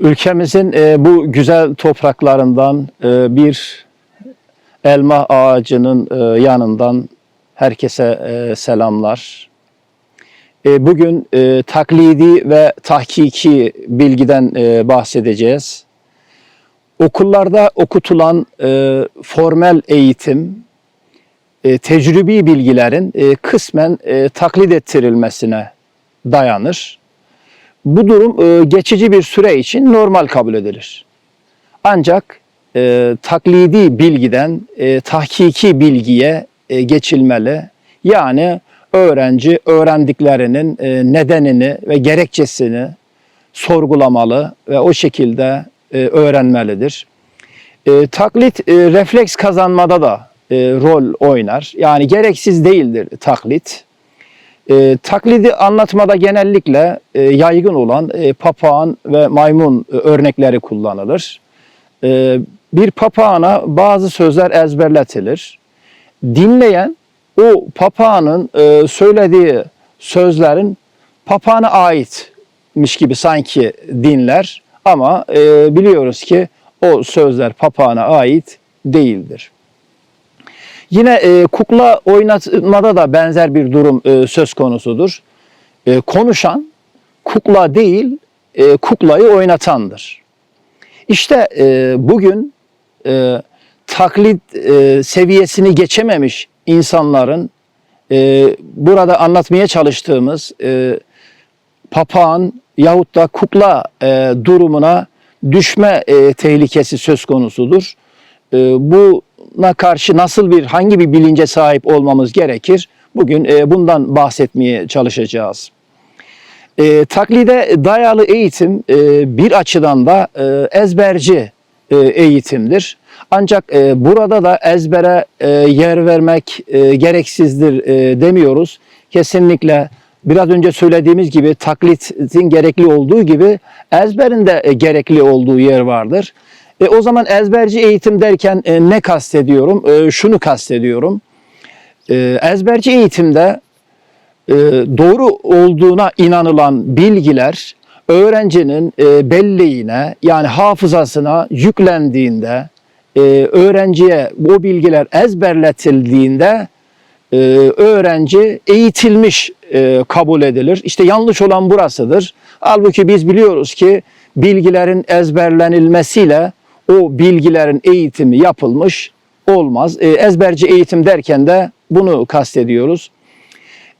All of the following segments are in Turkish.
Ülkemizin e, bu güzel topraklarından e, bir elma ağacının e, yanından herkese e, selamlar. E, bugün e, taklidi ve tahkiki bilgiden e, bahsedeceğiz. Okullarda okutulan e, formel eğitim, e, tecrübi bilgilerin e, kısmen e, taklit ettirilmesine dayanır. Bu durum e, geçici bir süre için normal kabul edilir. Ancak e, taklidi bilgiden e, tahkiki bilgiye e, geçilmeli. Yani öğrenci öğrendiklerinin e, nedenini ve gerekçesini sorgulamalı ve o şekilde e, öğrenmelidir. E, taklit e, refleks kazanmada da e, rol oynar. Yani gereksiz değildir taklit. E, taklidi anlatmada genellikle e, yaygın olan e, papağan ve maymun e, örnekleri kullanılır. E, bir papağana bazı sözler ezberletilir. Dinleyen o papağanın e, söylediği sözlerin papağana aitmiş gibi sanki dinler ama e, biliyoruz ki o sözler papağana ait değildir. Yine e, kukla oynatmada da benzer bir durum e, söz konusudur. E, konuşan kukla değil, e, kuklayı oynatandır. İşte e, bugün e, taklit e, seviyesini geçememiş insanların e, burada anlatmaya çalıştığımız e, papağan yahut da kukla e, durumuna düşme e, tehlikesi söz konusudur. E, buna karşı nasıl bir, hangi bir bilince sahip olmamız gerekir? Bugün e, bundan bahsetmeye çalışacağız. E, taklide dayalı eğitim e, bir açıdan da e, ezberci e, eğitimdir. Ancak e, burada da ezbere e, yer vermek e, gereksizdir e, demiyoruz. Kesinlikle biraz önce söylediğimiz gibi taklitin gerekli olduğu gibi ezberin de e, gerekli olduğu yer vardır. E, o zaman ezberci eğitim derken e, ne kastediyorum? E, şunu kastediyorum. E, ezberci eğitimde e, doğru olduğuna inanılan bilgiler öğrencinin e, belleğine yani hafızasına yüklendiğinde e, öğrenciye bu bilgiler ezberletildiğinde e, öğrenci eğitilmiş e, kabul edilir. İşte yanlış olan burasıdır. Halbuki biz biliyoruz ki bilgilerin ezberlenilmesiyle o bilgilerin eğitimi yapılmış olmaz. E, ezberci eğitim derken de bunu kastediyoruz.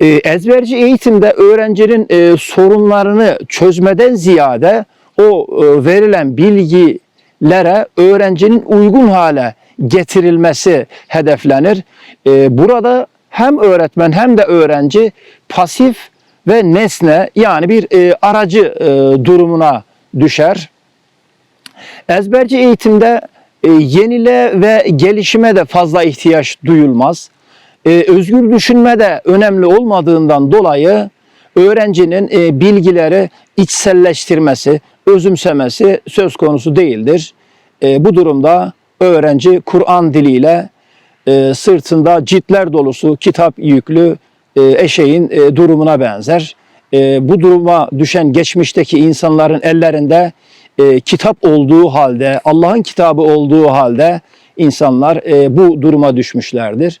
E, ezberci eğitimde öğrencinin e, sorunlarını çözmeden ziyade o e, verilen bilgilere öğrencinin uygun hale getirilmesi hedeflenir. E, burada hem öğretmen hem de öğrenci pasif ve nesne yani bir e, aracı e, durumuna düşer. Ezberci eğitimde e, yenile ve gelişime de fazla ihtiyaç duyulmaz. E, özgür düşünme de önemli olmadığından dolayı öğrencinin e, bilgileri içselleştirmesi, özümsemesi söz konusu değildir. E, bu durumda öğrenci Kur'an diliyle e, sırtında ciltler dolusu kitap yüklü e, eşeğin e, durumuna benzer. E, bu duruma düşen geçmişteki insanların ellerinde e, kitap olduğu halde, Allah'ın kitabı olduğu halde insanlar e, bu duruma düşmüşlerdir.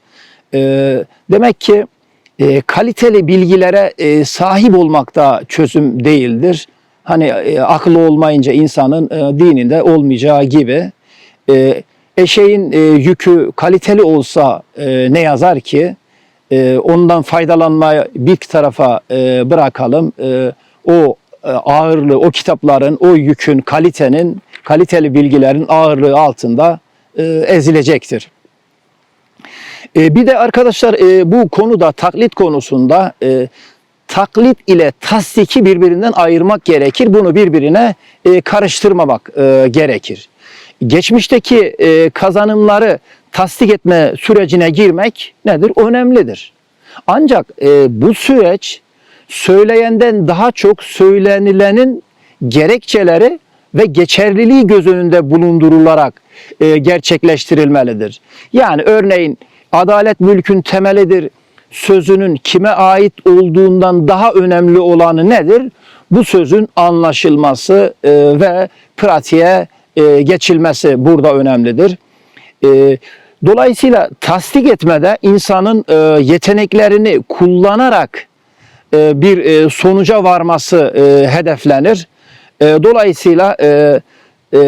E, demek ki e, kaliteli bilgilere e, sahip olmak da çözüm değildir. Hani e, akıllı olmayınca insanın e, dininde olmayacağı gibi e, eşeğin e, yükü kaliteli olsa e, ne yazar ki e, ondan faydalanmayı bir tarafa e, bırakalım. E, o ağırlığı, o kitapların, o yükün, kalitenin, kaliteli bilgilerin ağırlığı altında e, ezilecektir. E, bir de arkadaşlar e, bu konuda taklit konusunda e, taklit ile tasdiki birbirinden ayırmak gerekir. Bunu birbirine e, karıştırmamak e, gerekir. Geçmişteki e, kazanımları tasdik etme sürecine girmek nedir? Önemlidir. Ancak e, bu süreç söyleyenden daha çok söylenilenin gerekçeleri ve geçerliliği göz önünde bulundurularak e, gerçekleştirilmelidir. Yani örneğin adalet mülkün temelidir sözünün kime ait olduğundan daha önemli olanı nedir? bu sözün anlaşılması e, ve pratiğe e, geçilmesi burada önemlidir. E, dolayısıyla tasdik etmede insanın e, yeteneklerini kullanarak e, bir e, sonuca varması e, hedeflenir. Dolayısıyla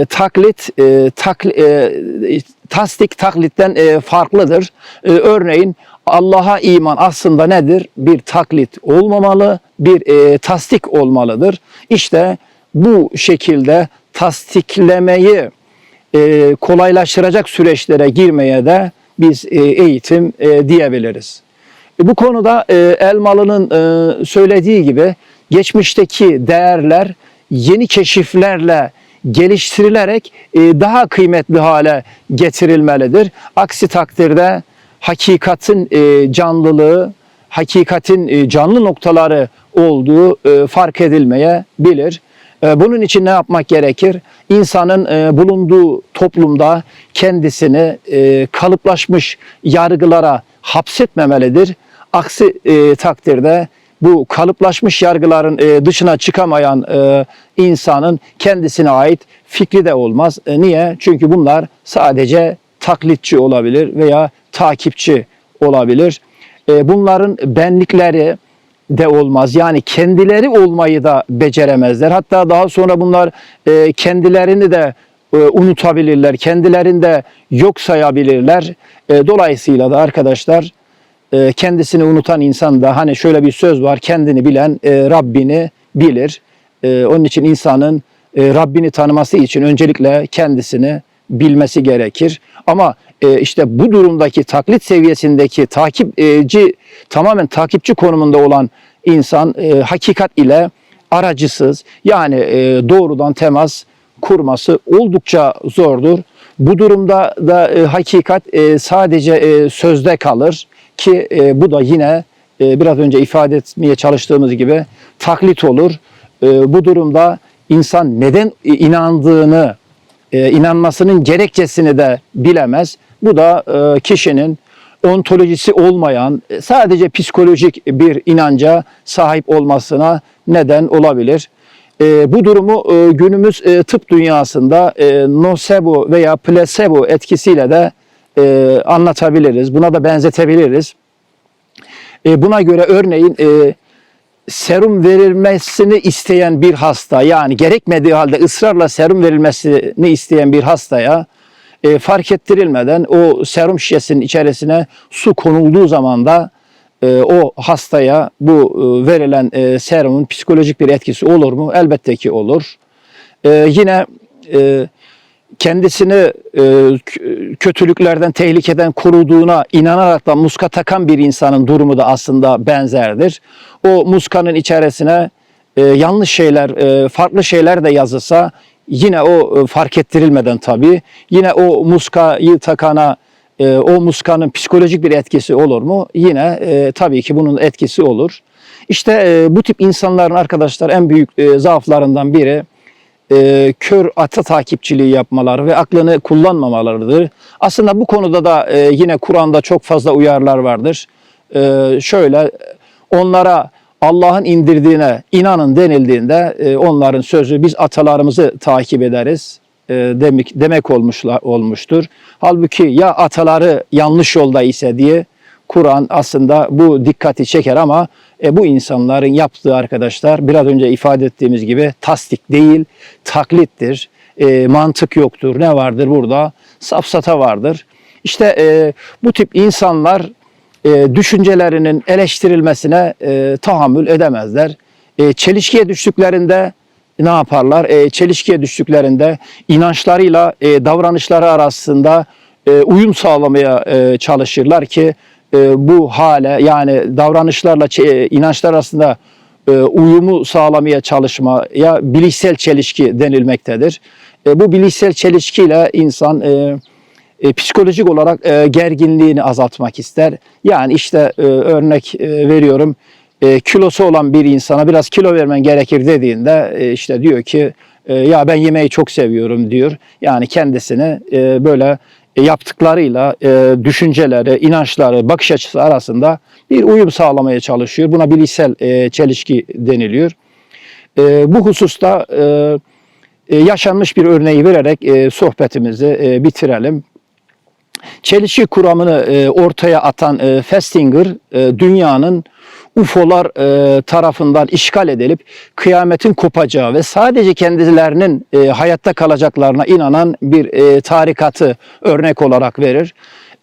taklit e, takli, tasdik taklitten farklıdır. Örneğin Allah'a iman aslında nedir? Bir taklit olmamalı, bir e, tasdik olmalıdır. İşte bu şekilde tasdiklemeyi kolaylaştıracak süreçlere girmeye de biz eğitim diyebiliriz. E, Bu konuda e, Elmalı'nın e, söylediği gibi geçmişteki değerler yeni keşiflerle geliştirilerek daha kıymetli hale getirilmelidir. Aksi takdirde hakikatin canlılığı, hakikatin canlı noktaları olduğu fark edilmeyebilir. Bunun için ne yapmak gerekir? İnsanın bulunduğu toplumda kendisini kalıplaşmış yargılara hapsetmemelidir. Aksi e, takdirde bu kalıplaşmış yargıların e, dışına çıkamayan e, insanın kendisine ait fikri de olmaz. E, niye? Çünkü bunlar sadece taklitçi olabilir veya takipçi olabilir. E, bunların benlikleri de olmaz. Yani kendileri olmayı da beceremezler. Hatta daha sonra bunlar e, kendilerini de e, unutabilirler. Kendilerini de yok sayabilirler. E, dolayısıyla da arkadaşlar e, kendisini unutan insan da hani şöyle bir söz var. Kendini bilen e, Rabbini bilir. E, onun için insanın e, Rabbini tanıması için öncelikle kendisini bilmesi gerekir. Ama e, işte bu durumdaki taklit seviyesindeki takipçi tamamen takipçi konumunda olan insan hakikat ile aracısız yani doğrudan temas kurması oldukça zordur. Bu durumda da e, hakikat e, sadece e, sözde kalır ki e, bu da yine e, biraz önce ifade etmeye çalıştığımız gibi taklit olur. E, bu durumda insan neden inandığını, e, inanmasının gerekçesini de bilemez. Bu da e, kişinin ontolojisi olmayan, e, sadece psikolojik bir inanca sahip olmasına neden olabilir. E, bu durumu e, günümüz e, tıp dünyasında e, nocebo veya placebo etkisiyle de e, anlatabiliriz. Buna da benzetebiliriz. E, buna göre örneğin e, serum verilmesini isteyen bir hasta yani gerekmediği halde ısrarla serum verilmesini isteyen bir hastaya e, fark ettirilmeden o serum şişesinin içerisine su konulduğu zaman da e, o hastaya bu e, verilen e, serumun psikolojik bir etkisi olur mu? Elbette ki olur. E, yine e, kendisini e, kötülüklerden, tehlikeden koruduğuna inanarak da muska takan bir insanın durumu da aslında benzerdir. O muskanın içerisine e, yanlış şeyler, e, farklı şeyler de yazılsa yine o e, fark ettirilmeden tabii yine o muskayı takana e, o muskanın psikolojik bir etkisi olur mu? Yine e, tabii ki bunun etkisi olur. İşte e, bu tip insanların arkadaşlar en büyük e, zaaflarından biri e, kör ata takipçiliği yapmaları ve aklını kullanmamalarıdır. Aslında bu konuda da e, yine Kur'an'da çok fazla uyarılar vardır. E, şöyle onlara Allah'ın indirdiğine inanın denildiğinde e, onların sözü biz atalarımızı takip ederiz e, demek demek olmuşlar olmuştur. Halbuki ya ataları yanlış yolda ise diye Kur'an aslında bu dikkati çeker ama e, bu insanların yaptığı arkadaşlar biraz önce ifade ettiğimiz gibi tasdik değil, taklittir. E, mantık yoktur. Ne vardır burada? Safsata vardır. İşte e, bu tip insanlar e, düşüncelerinin eleştirilmesine e, tahammül edemezler. E, çelişkiye düştüklerinde ne yaparlar? E, çelişkiye düştüklerinde inançlarıyla e, davranışları arasında e, uyum sağlamaya e, çalışırlar ki e, bu hale yani davranışlarla e, inançlar arasında e, uyumu sağlamaya çalışmaya bilişsel çelişki denilmektedir. E, bu bilişsel çelişkiyle insan e, e, psikolojik olarak e, gerginliğini azaltmak ister. Yani işte e, örnek e, veriyorum e, kilosu olan bir insana biraz kilo vermen gerekir dediğinde e, işte diyor ki e, ya ben yemeği çok seviyorum diyor. Yani kendisini e, böyle yaptıklarıyla e, düşünceleri, inançları, bakış açısı arasında bir uyum sağlamaya çalışıyor. Buna bilişsel e, çelişki deniliyor. E, bu hususta e, e, yaşanmış bir örneği vererek e, sohbetimizi e, bitirelim. Çelişki kuramını e, ortaya atan e, Festinger e, dünyanın UFO'lar e, tarafından işgal edilip kıyametin kopacağı ve sadece kendilerinin e, hayatta kalacaklarına inanan bir e, tarikatı örnek olarak verir.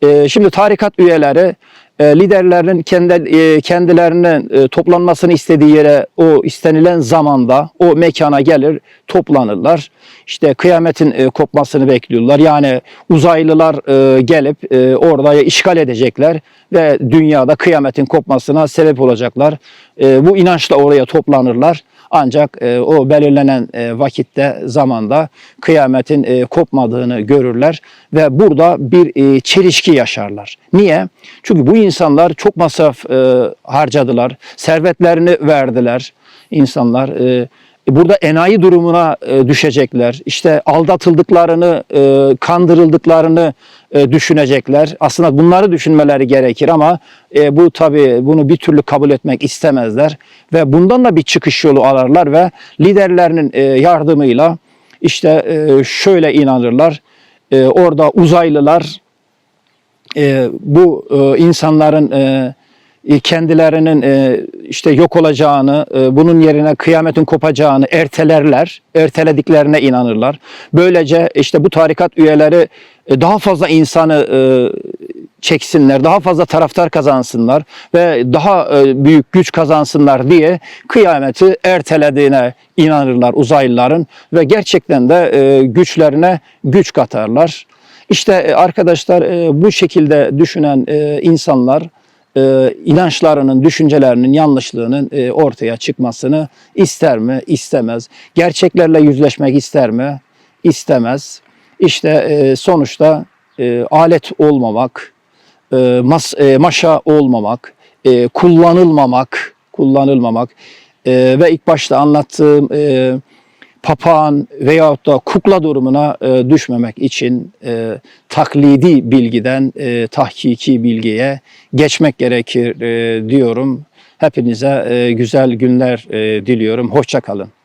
E, şimdi tarikat üyeleri e, liderlerinin kendi e, kendilerinin e, toplanmasını istediği yere o istenilen zamanda o mekana gelir toplanırlar. İşte kıyametin kopmasını bekliyorlar. Yani uzaylılar gelip e, orada işgal edecekler ve dünyada kıyametin kopmasına sebep olacaklar. Bu inançla oraya toplanırlar. Ancak e, o belirlenen e, vakitte zamanda kıyametin e, kopmadığını görürler ve burada bir e, çelişki yaşarlar. Niye? Çünkü bu insanlar çok masraf e, harcadılar, servetlerini verdiler insanlar. E, burada enayi durumuna e, düşecekler. İşte aldatıldıklarını, e, kandırıldıklarını e, düşünecekler. Aslında bunları düşünmeleri gerekir ama e, bu tabii bunu bir türlü kabul etmek istemezler ve bundan da bir çıkış yolu ararlar ve liderlerinin e, yardımıyla işte e, şöyle inanırlar. E, orada uzaylılar e, bu e, insanların e, e, kendilerinin e, işte yok olacağını, bunun yerine kıyametin kopacağını ertelerler, ertelediklerine inanırlar. Böylece işte bu tarikat üyeleri daha fazla insanı e, çeksinler, daha fazla taraftar kazansınlar ve daha e, büyük güç kazansınlar diye kıyameti ertelediğine inanırlar uzaylıların ve gerçekten de e, güçlerine güç katarlar. İşte e, arkadaşlar e, bu şekilde düşünen e, insanlar e, inançlarının, düşüncelerinin yanlışlığının e, ortaya çıkmasını ister mi? İstemez. Gerçeklerle yüzleşmek ister mi? İstemez. İşte e, sonuçta e, alet olmamak, e, mas, e, maşa olmamak, kullanılmamak, kullanılmamak ve ilk başta anlattığım papağan veyahut da kukla durumuna düşmemek için taklidi bilgiden tahkiki bilgiye geçmek gerekir diyorum. Hepinize güzel günler diliyorum. Hoşça kalın.